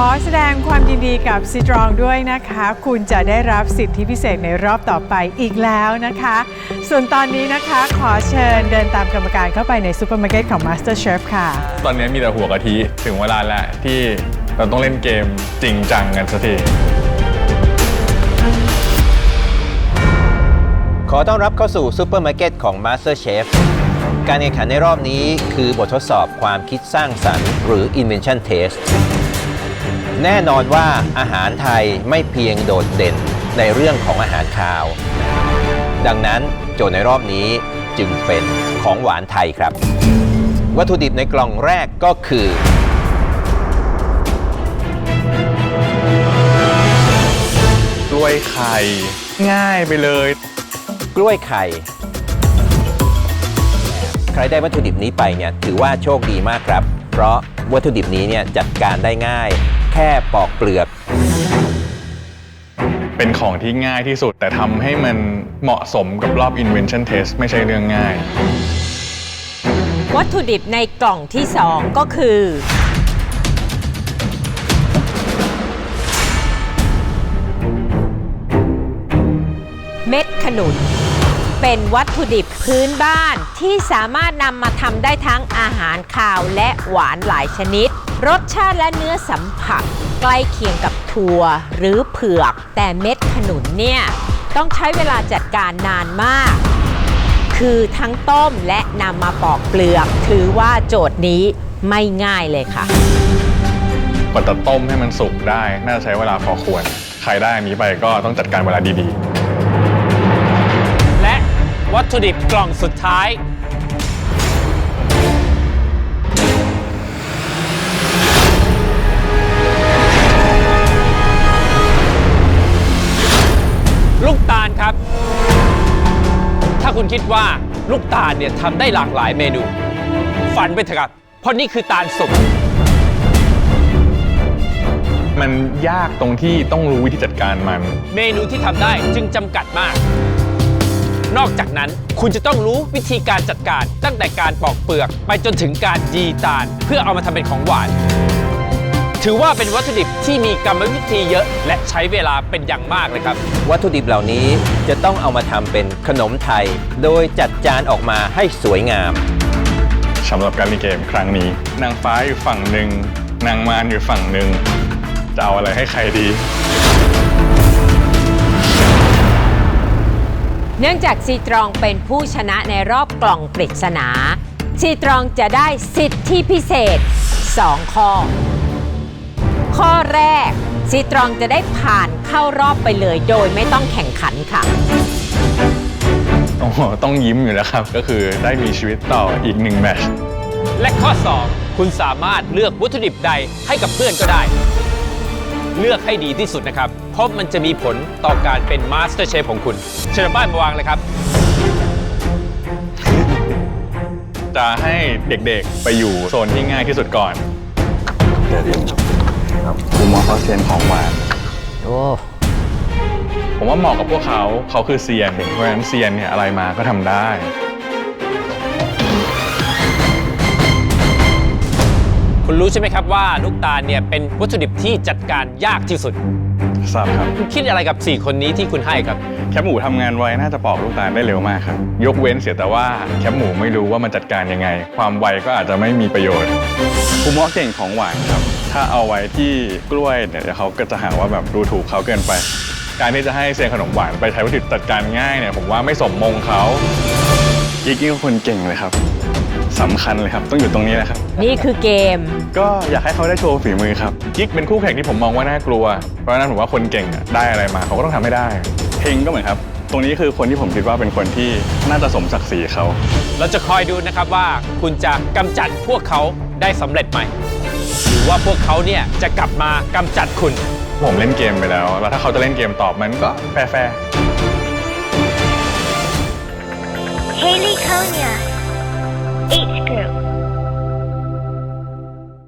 อแสดงความยินดีกับซีตรองด้วยนะคะ คุณจะได้รับสิทธิพิเศษในรอบต่อไปอีกแล้วนะคะ ส่วนตอนนี้นะคะขอเชิญเดินตามกรรมการเข้าไปในซูเปอร์มาร์เก็ตของ Master Chef ค่ะ ตอนนี้มีแต่หัวกะทิถึงเวลาแล้วที่เราต้องเล่นเกมจริงจังกันสักทีขอต้อนรับเข้าสู่ซูเปอร์มาร์เก็ตของ Master Chef การแข่งขันในรอบนี้คือบททดสอบความคิดสร้างสรรค์ หรือ Invention Test แน่นอนว่าอาหารไทยไม่เพียงโดดเด่นในเรื่องของอาหารคาว ดังนั้นโจทย์ในรอบนี้จึงเป็นของหวานไทยครับ วัตถุดิบในกล่องแรกก็คือ กล้วยไข่ ง่ายไปเลย กล้วยไข่ ใครได้วัตถุดิบนี้ไปเนี่ยถือว่าโชคดีมากครับ เพราะวัตถุดิบนี้เนี่ยจัดการได้ง่าย แค่ปอกเปลือก เป็นของที่ง่ายที่สุด แต่ทำให้มันเหมาะสมกับรอบ invention test ไม่ใช่เรื่องง่าย วัตถุดิบในกล่องที่ 2 ก็คือ เม็ดขนุน เป็นวัตถุดิบพื้นบ้านที่สามารถนำมาทำได้ทั้งอาหารคาวและหวานหลายชนิด รสชาติและเนื้อสัมผัส ใกล้เคียงกับถั่วหรือเผือก แต่เม็ดขนุนเนี่ย ต้องใช้เวลาจัดการนานมาก คือทั้งต้มและนำมาปอกเปลือก ถือว่าโจทย์นี้ไม่ง่ายเลยค่ะกว่าจะต้มให้มันสุกได้ น่าจะใช้เวลาพอควร ใครได้อันนี้ไปก็ต้องจัดการเวลาดีและวัตถุดิบกล่องสุดท้าย ลูกตาลครับ ถ้าคุณคิดว่าลูกตาลเนี่ยทำได้หลากหลายเมนู ฝันไปเถอะครับ เพราะนี่คือตาลสุกๆมันยากตรงที่ต้องรู้วิธีจัดการมัน เมนูที่ทำได้จึงจำกัดมาก นอกจากนั้นคุณจะต้องรู้วิธีการจัดการตั้งแต่การปอกเปลือก ไปจนถึงการยีตาลเพื่อเอามาทำเป็นของหวาน ถือว่าเป็นวัตถุดิบที่มีกรรมวิธีเยอะและใช้เวลาเป็นอย่างมากเลยครับ วัตถุดิบเหล่านี้จะต้องเอามาทำเป็นขนมไทย โดยจัดจานออกมาให้สวยงาม สำหรับการเล่นเกมครั้งนี้ นางฟ้าอยู่ฝั่งหนึ่งนางมารอยู่ฝั่งหนึ่งจะเอาอะไรให้ใครดี เนื่องจากซีตรองเป็นผู้ชนะในรอบกล่องปริศนาซีตรองจะได้สิทธิพิเศษ 2 ข้อ ข้อแรกซีตรองจะได้ผ่านเข้ารอบไปเลย โดยไม่ต้องแข่งขันค่ะ โอ้โหต้องยิ้มอยู่แล้วครับ ก็คือได้มีชีวิตต่ออีกหนึ่งแมตช์และข้อ 2 คุณสามารถเลือกวัตถุดิบใดให้กับเพื่อนก็ได้ เลือกให้ดีที่สุดนะครับ เพราะมันจะมีผลต่อการเป็นมาสเตอร์เชฟของคุณ เชิญบ้านมาวางเลยครับ จะให้เด็กๆไปอยู่โซนที่ง่ายที่สุดก่อน คุณมองเขาเซียนของหวาน โอ้ผมว่าเหมาะกับพวกเขา เขาคือเซียนเพราะฉะนั้นเซียนเนี่ยอะไรมาก็ทำได้ คุณรู้ใช่ไหมครับว่าลูกตาลเนี่ยเป็นวัตถุดิบที่จัดการยากที่สุด ทราบครับ คุณคิดอะไรกับ 4 คนนี้ที่คุณให้ครับ แคปหมูทำงานไวน่าจะปอกลูกตาลได้เร็วมากครับ ยกเว้นเสียแต่ว่าแคปหมูไม่รู้ว่ามันจัดการยังไง ความไวก็อาจจะไม่มีประโยชน์คุมว่าเก่งของหวานครับ ถ้าเอาไว้ที่กล้วยเนี่ยเดี๋ยวเขาก็จะหาว่าแบบดูถูกเขาเกินไป การที่จะให้เซียนขนมหวานไปใช้วัตถุดิบจัดการง่ายเนี่ยผมว่าไม่สมมงเขา อีกนี่ก็คนเก่งเลยครับสำคัญเลยครับ ต้องอยู่ตรงนี้นะครับ นี่คือเกม ก็อยากให้เขาได้โชว์ฝีมือครับกิ๊กเป็นคู่แข่งที่ผมมองว่าน่ากลัว เพราะฉะนั้นผมว่าคนเก่งอะได้อะไรมาเขาก็ต้องทำให้ได้เฮงก็เหมือนครับ ตรงนี้คือคนที่ผมคิดว่าเป็นคนที่น่าจะสมศักดิ์ศรีเขาเราจะคอยดูนะครับว่าคุณจะกำจัดพวกเขาได้สำเร็จไหมหรือว่าพวกเขาเนี่ยจะกลับมากำจัดคุณ ผมเล่นเกมไปแล้ว แล้วถ้าเขาจะเล่นเกมตอบมันก็แฟร์ Haley Konya, H group.